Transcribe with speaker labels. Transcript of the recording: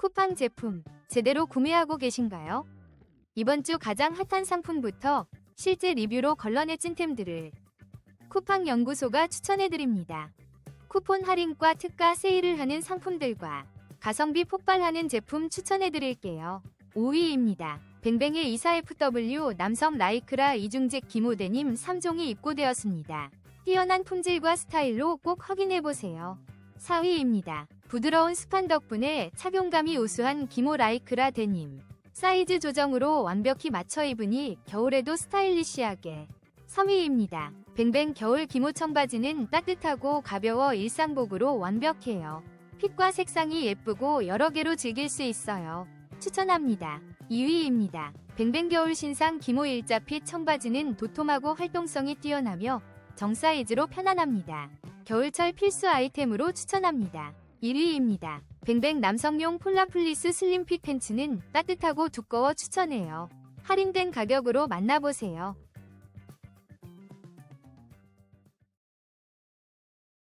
Speaker 1: 쿠팡 제품 제대로 구매하고 계신가요? 이번 주 가장 핫한 상품부터 실제 리뷰로 걸러내 찐템들을 쿠팡 연구소가 추천해드립니다. 쿠폰 할인과 특가 세일을 하는 상품들과 가성비 폭발하는 제품 추천해드릴게요. 5위입니다. 뱅뱅의 24FW 남성 라이크라 이중잭 기모데님 3종이 입고되었습니다. 뛰어난 품질과 스타일로 꼭 확인해보세요. 4위입니다. 부드러운 스판 덕분에 착용감이 우수한 기모 라이크라 데님. 사이즈 조정으로 완벽히 맞춰 입으니 겨울에도 스타일리시하게. 3위입니다. 뱅뱅 겨울 기모 청바지는 따뜻하고 가벼워 일상복으로 완벽해요. 핏과 색상이 예쁘고 여러 개로 즐길 수 있어요. 추천합니다. 2위입니다. 뱅뱅 겨울 신상 기모 일자 핏 청바지는 도톰하고 활동성이 뛰어나며 정 사이즈로 편안합니다. 겨울철 필수 아이템으로 추천합니다. 1위입니다. 뱅뱅 남성용 폴라플리스 슬림핏 팬츠는 따뜻하고 두꺼워 추천해요. 할인된 가격으로 만나보세요.